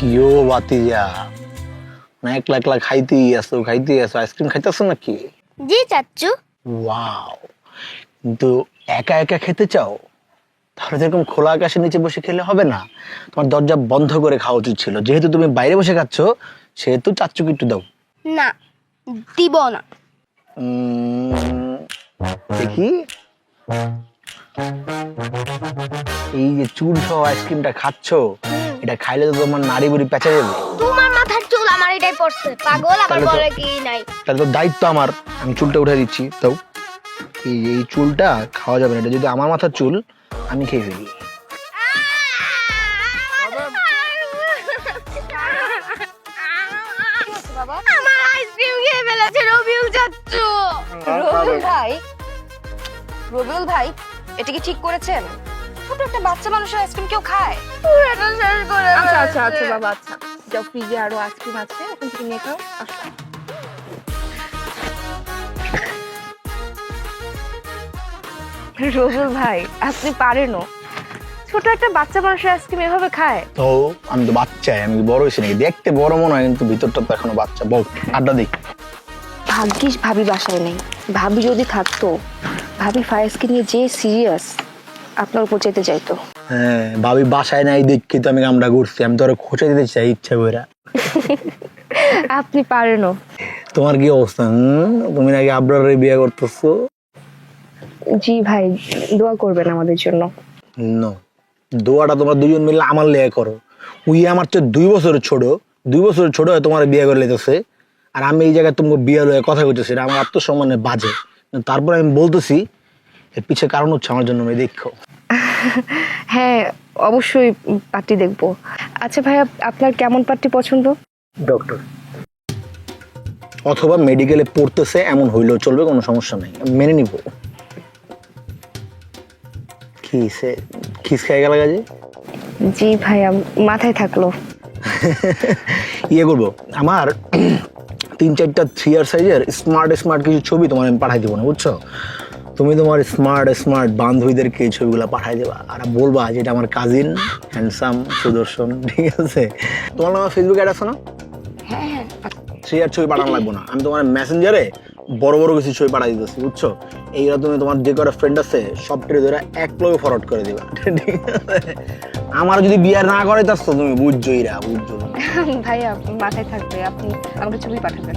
কিও বাতিজা? না একলা একলা খাইতেই আসো খাইতেই আসো আইসক্রিম খাইতেছো নাকি? জি চাচ্চু। ওয়াও। কিন্তু একা একা খেতে চাও? তাহলে তো এরকম খোলা আকাশের নিচে বসে খেলে হবে না। তোমার দরজা বন্ধ করে খাওয়া উচিত ছিল। যেহেতু তুমি বাইরে বসে খাচ্ছ সেহেতু চাচ্চুকে একটু দাও। না দিব না। দেখি। এই যে চুল সহ আইসক্রিমটা খাচ্ছ? এটা খাইলে তো তোমার নাড়ি বুড়ি পেঁচা যাবে। তোমার মাথার চুল আমার এটাই পড়ছে। পাগল আবার বলে কি নাই? তাহলে তো দায়িত্ব আমার। আমি চুলটা উঠে দিচ্ছি। তাও এই এই চুলটা খাওয়া যাবে না। এটা যদি আমার মাথার চুল আমি খেয়ে ফেলি। আমার আইসক্রিম খেয়ে ফেলেছে রবিউল চাচ্চু রবিউল ভাই রবিউল ভাই এটা কি ঠিক করেছেন? ছোট একটা বাচ্চা মানুষের আইসক্রিম কেউ খায়? পুরোটা শেষ করে আচ্ছা আচ্ছা আচ্ছা বাবা আচ্ছা। যাও ফ্রিজে আরও আইসক্রিম আছে ওখান থেকে নিয়ে খাও আসো। ভাই আপনি পারেনও। ছোট একটা বাচ্চা মানুষের আইসক্রিম এভাবে খায়? তো আমি তো বাচ্চা আমি কি বড় হয়েছি নাকি? দেখতে বড় মনে হয় কিন্তু ভিতরটা তো এখনও বাচ্চা। বল আড্ডা দিই। ভাগ্যিস ভাবি বাসায় নেই। ভাবি যদি থাকতো ভাবি ফায়াজকে নিয়ে যে সিরিয়াস আপনার উপর যেতে চাইতো হ্যাঁ ভাবি বাসায় নাই দেখি তো আমি কামড়া করছি আমি তো ওরা খোঁচা দিতে চাই ইচ্ছা করে আপনি পারেনও। তোমার কি অবস্থা? তুমি নাকি আবরারে বিয়ে করতেছো? জি ভাই দোয়া করবেন আমাদের জন্য। নো দোয়াটা তোমার দুজন মিলে আমার লেগে করো। উই আমার তো দুই বছরের ছোট দুই বছরের ছোট হয়ে তোমার বিয়ে করে লেতেছে আর আমি এই জায়গায় তোমাকে বিয়ে লয়ে কথা কইতেছি এটা আমার আত্মসম্মানে বাজে। তারপরে আমি বলতেছি এর পিছে কারণ হচ্ছে আমার জন্য মেয়ে দেখো হ্যাঁ অবশ্যই পার্টি দেখব। আচ্ছা ভাই আপনার কেমন পার্টি পছন্দ? ডক্টর অথবা মেডিকেলে পড়তেছে এমন হইলেও চলবে কোনো সমস্যা নাই। মেনে নিব। খিসে খিস খেয়ে গেল কাজে জি ভাইয়া মাথায় থাকল। ইয়ে করব। আমার তিন চারটা থ্রি আর সাইজের স্মার্ট স্মার্ট কিছু ছবি তোমার আমি পাঠাই দেবো না বুঝছ? তুমি তোমার স্মার্ট স্মার্ট বান্ধবীদেরকে এই ছবিগুলো পাঠাই দেবা আর বলবা যে এটা আমার কাজিন হ্যান্ডসাম সুদর্শন ঠিক আছে? তোমার নাম ফেসবুক অ্যাড আছে না? থ্রি আর ছবি পাঠানো লাগবো না। আমি তোমার মেসেঞ্জারে বড় বড় কিছু ছবি পাঠাই দিতেছি বুঝছ? এইগুলো তুমি তোমার যে কটা ফ্রেন্ড আছে সবটাই ধরে এক লগে ফরওয়ার্ড করে দিবা ঠিক আছে? আমার যদি বিয়ার না করে তাস তুমি বুঝছ ইরা বুঝছ? ভাইয়া মাথায় থাকবে আপনি আমাকে ছবি পাঠাবেন।